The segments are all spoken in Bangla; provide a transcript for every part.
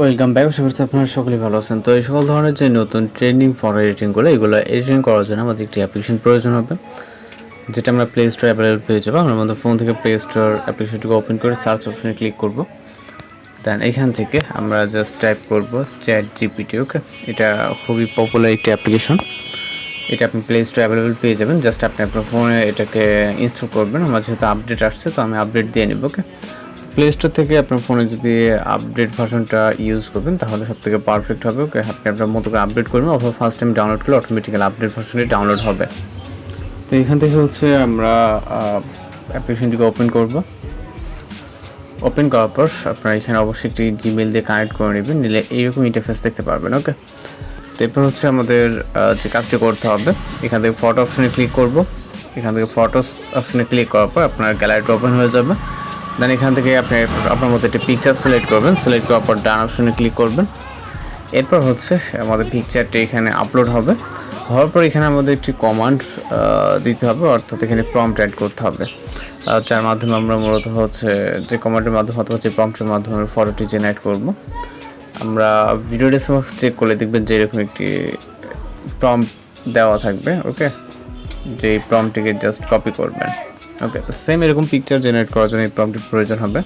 ওয়েলকাম ব্যাক আশা আপনারা সকলেই ভালো আছেন। তো এই সকল ধরনের যে নতুন ট্রেন্ডিং ফটো এডিটিংগুলো এগুলো এডিটিং করার জন্য আমাদের একটি অ্যাপ্লিকেশন প্রয়োজন হবে, যেটা আমরা প্লে স্টোর অ্যাভেলেবল পেয়ে যাব। আমরা আমাদের ফোন থেকে প্লে স্টোর অ্যাপ্লিকেশনটিকে ওপেন করে সার্চ অপশনে ক্লিক করব। দেন এখান থেকে আমরা জাস্ট টাইপ করব চ্যাট জিপিটি ওকে এটা খুবই পপুলার একটি অ্যাপ্লিকেশন এটা আপনি প্লে স্টোর অ্যাভেলেবল পেয়ে যাবেন। জাস্ট আপনি আপনার ফোনে এটাকে ইনস্টল করবেন। আমার যেহেতু আপডেট আসছে, তো আমি আপডেট দিয়ে নেব ওকে প্লে স্টোর থেকে আপনার ফোনে যদি আপডেট ভার্সনটা ইউজ করবেন, তাহলে সব থেকে পারফেক্ট হবে ওকে আপনি আপনার মতো করে আপডেট করবেন, অথবা ফার্স্ট টাইম ডাউনলোড করলে অটোমেটিক্যালি আপডেট ভার্সনটি ডাউনলোড হবে। তো এখান থেকে হচ্ছে আমরা অ্যাপ্লিকেশনটিকে ওপেন করব। ওপেন করার পর আপনারা এখানে অবশ্যই একটি জিমেল দিয়ে কানেক্ট করে নেবেন, নিলে এইরকম ইন্টারফেস দেখতে পারবেন ওকে তো এরপর হচ্ছে আমাদের যে কাজটি করতে হবে, এখান থেকে ফটো অপশনে ক্লিক করব। এখান থেকে ফটোস অপশনে ক্লিক করার পর আপনার গ্যালারিটা ওপেন হয়ে যাবে। দেন এখান থেকে আপনি, আপনার মধ্যে একটি পিকচার সিলেক্ট করবেন। সিলেক্ট করার পর ডান অপশনে ক্লিক করবেন। এরপর হচ্ছে আমাদের পিকচারটি এখানে আপলোড হবে। হওয়ার পর এখানে আমাদের একটি কমান্ড দিতে হবে। অর্থাৎ এখানে প্রম্পট অ্যাড করতে হবে। যার মাধ্যমে আমরা মূলত হচ্ছে, যে কমান্ডের মাধ্যমে অথবা যে প্রম্পটের মাধ্যমে ফটোটি জেনারেট করব। আমরা ভিডিও ডেসক্রিপশন চেক করলে দেখবেন যে এরকম একটি প্রম্পট দেওয়া থাকবে। ওকে যে প্রম্পটিকে জাস্ট কপি করবেন। ওকে তো সেম এরকম পিকচার জেনারেট করার জন্য এই প্রম্পটির প্রয়োজন হবে।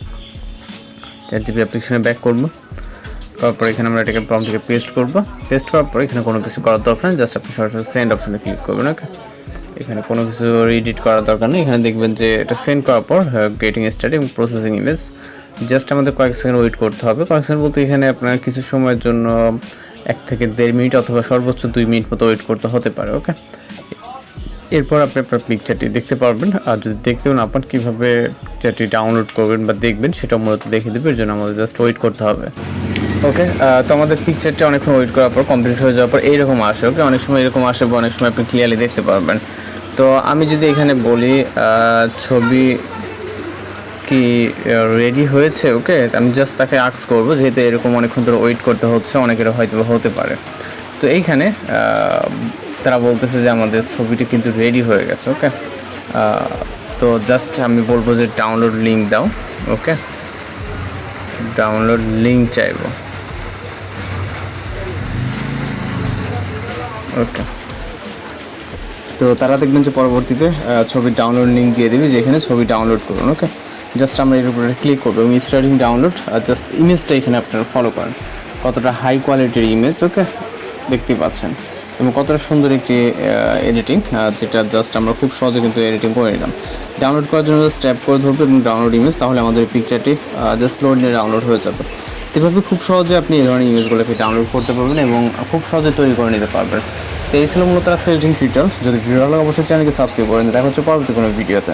চ্যাট জিপি অ্যাপ্লিকেশনে ব্যাক করব। তারপর এখানে আমরা এটাকে প্রম্পটিকে পেস্ট করব। পেস্ট করার পর এখানে কোনো কিছু করার দরকার নেই জাস্ট আপনি সরাসরি সেন্ড অপশনে ক্লিক করবেন ওকে এখানে কোনো কিছু এডিট করার দরকার নেই। এখানে দেখবেন যে এটা সেন্ড করার পর গেটিং স্টার্ট এবং প্রসেসিং ইমেজ জাস্ট আমাদের কয়েক সেকেন্ড ওয়েট করতে হবে। কয়েক সেকেন্ড বলতে এখানে আপনার কিছু সময়ের জন্য এক থেকে দেড় মিনিট অথবা সর্বোচ্চ দুই মিনিট মতো ওয়েট করতে হতে পারে ওকে এরপর আপনি আপনার পিকচারটি দেখতে পারবেন। আর যদি দেখতেও না পান কীভাবে পিকচারটি ডাউনলোড করবেন বা দেখবেন, সেটা মূলত দেখে দেবে, এর জন্য আমাদের জাস্ট ওয়েট করতে হবে। ওকে তো আমাদের পিকচারটা অনেকক্ষণ ওয়েট করার পর কমপ্লিট হয়ে যাওয়ার পর এইরকম আসে ওকে অনেক সময় এরকম আসে বা অনেক সময় আপনি ক্লিয়ারলি দেখতে পারবেন। তো আমি যদি এখানে বলি ছবি কি রেডি হয়েছে ওকে আমি জাস্ট তাকে আক্স করব, যেহেতু এরকম অনেকক্ষণ ধরে ওয়েট করতে হচ্ছে অনেকের হয়তো হতে পারে। তো এইখানে তারা বলতেছে যে আমাদের ছবিটি কিন্তু রেডি হয়ে গেছে ওকে তো জাস্ট আমি বলব যে ডাউনলোড লিঙ্ক দাও ওকে ডাউনলোড লিঙ্ক চাইব। ওকে তো তারা দেখবেন যে পরবর্তীতে ছবি ডাউনলোড লিঙ্ক দিয়ে দেবে, যেখানে ছবি ডাউনলোড করুন ওকে জাস্ট আমরা এর উপরে ক্লিক করব এবং স্টার্টিং ডাউনলোড আর জাস্ট ইমেজটা এখানে আপনারা ফলো করেন। কতটা হাই কোয়ালিটির ইমেজ ওকে দেখতে পাচ্ছেন। এবং কতটা সুন্দর একটি এডিটিং যেটা জাস্ট আমরা খুব সহজে কিন্তু এডিটিং করে নিলাম। ডাউনলোড করার জন্য জাস্ট ট্যাপ করে ধরবো এবং ডাউনলোড ইমেজ তাহলে আমাদের পিকচারটি জাস্ট লোড নিয়ে ডাউনলোড হয়ে যাবে। এভাবে খুব সহজে আপনি এই ধরনের ইমেজগুলোকে ডাউনলোড করতে পারবেন এবং খুব সহজে তৈরি করে নিতে পারবেন। তো এই ছিল মূলত আজকে এডিটিং টুইটার যদি ভিডিও ভালো অবশ্যই চ্যানেলকে সাবস্ক্রাইব করেন দেখা হচ্ছে পরবর্তী কোনো ভিডিওতে